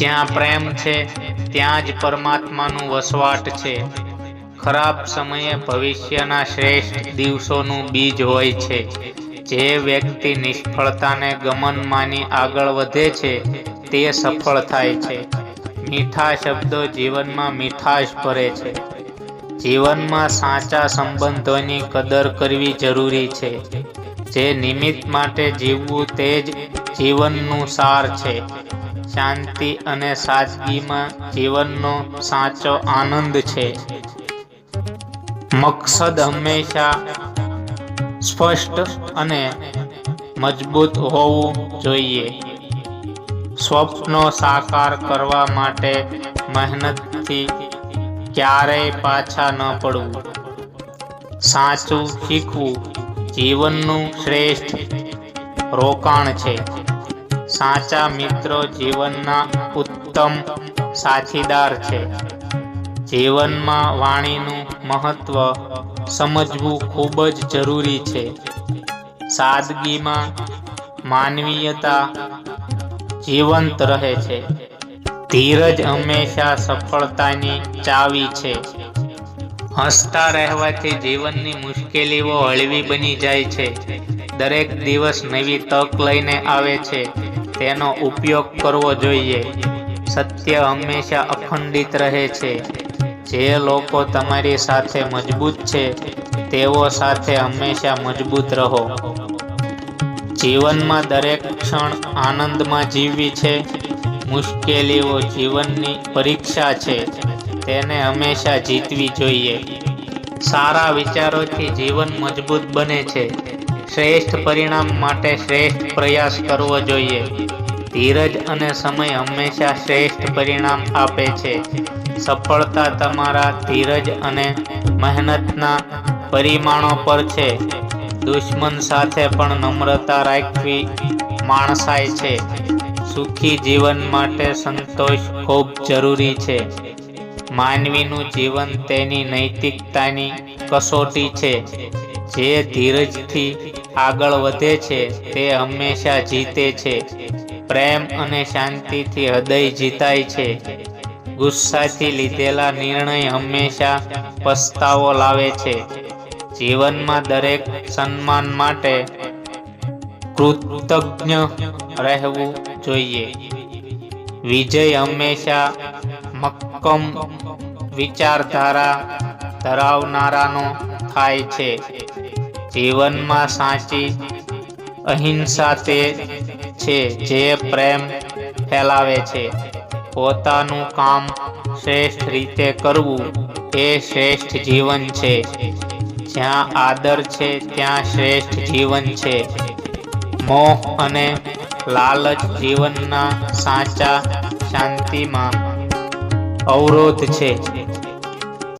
જ્યાં પ્રેમ છે, ત્યાં જ પરમાત્માનું વસવાટ છે. ખરાબ સમયે ભવિષ્યના શ્રેષ્ઠ દિવસોનું બીજ હોય છે. જે વ્યક્તિ નિષ્ફળતાને ગમન માની આગળ વધે છે, તે સફળ થાય છે. મીઠા શબ્દો જીવનમાં મીઠાશ ભરે છે. જીવનમાં સાચા સંબંધોની કદર કરવી જરૂરી છે. જે નિમિત્ત માટે જીવવું તે જ જીવનનું સાર છે. શાંતિ અને સાદગીમાં જીવનનો સાચો આનંદ છે. મકસદ હંમેશા સ્પષ્ટ અને મજબૂત હોવું જોઈએ. સ્વપ્નો સાકાર કરવા માટે મહેનતથી ક્યારેય પાછા ન પડવું. સાચું શીખવું જીવનનું શ્રેષ્ઠ રોકાણ છે. સાચા મિત્રો જીવનના ઉત્તમ સાથીદાર છે. જીવનમાં વાણીનું મહત્વ સમજવું ખૂબ જ જરૂરી છે. સાદગીમાં માનવીયતા જીવંત રહે છે. ધીરજ હંમેશા સફળતાની ચાવી છે. હસતા રહેવાથી જીવનની મુશ્કેલીઓ હળવી બની જાય છે. દરેક દિવસ નવી તક લઈને આવે છે. તેનો ઉપયોગ કરવો જોઈએ. સત્ય હંમેશા અખંડિત રહે છે. જે લોકો તમારી સાથે મજબૂત છે, તેઓ સાથે હંમેશા મજબૂત રહો. જીવનમાં દરેક ક્ષણ આનંદમાં જીવવી છે. મુશ્કેલીઓ જીવનની પરીક્ષા છે. તેને હંમેશા જીતવી જોઈએ. સારા વિચારોથી જીવન મજબૂત બને છે. શ્રેષ્ઠ પરિણામ માટે શ્રેષ્ઠ પ્રયાસ કરવો જોઈએ. ધીરજ અને સમય હંમેશા શ્રેષ્ઠ પરિણામ આપે છે. સફળતા તમારા ધીરજ અને મહેનતના પરિમાણો પર છે. દુશ્મન સાથે પણ નમ્રતા રાખવી માણસાય છે. સુખી જીવન માટે સંતોષ ખૂબ જરૂરી છે. માનવીનું જીવન તેની નૈતિકતાની કસોટી છે. જે ધીરજથી આગળ વધે છે, તે હંમેશા જીતે છે. પ્રેમ અને શાંતિથી હૃદય જીતાય છે. ગુસ્સાથી લીધેલા નિર્ણય હંમેશા પસ્તાવો લાવે છે. જીવનમાં દરેક સન્માન માટે કૃતજ્ઞ રહેવું જોઈએ. વિજય હંમેશા મક્કમ વિચારધારા ધરાવનારાનો થાય છે. જીવનમાં સાચી અહિંસા તે છે જે પ્રેમ ફેલાવે છે. પોતાનું કામ શ્રેષ્ઠ રીતે કરવું એ શ્રેષ્ઠ જીવન છે. જ્યાં આદર છે, ત્યાં શ્રેષ્ઠ જીવન છે. મોહ અને લાલચ જીવનના સાચા શાંતિમાં અવરોધ છે.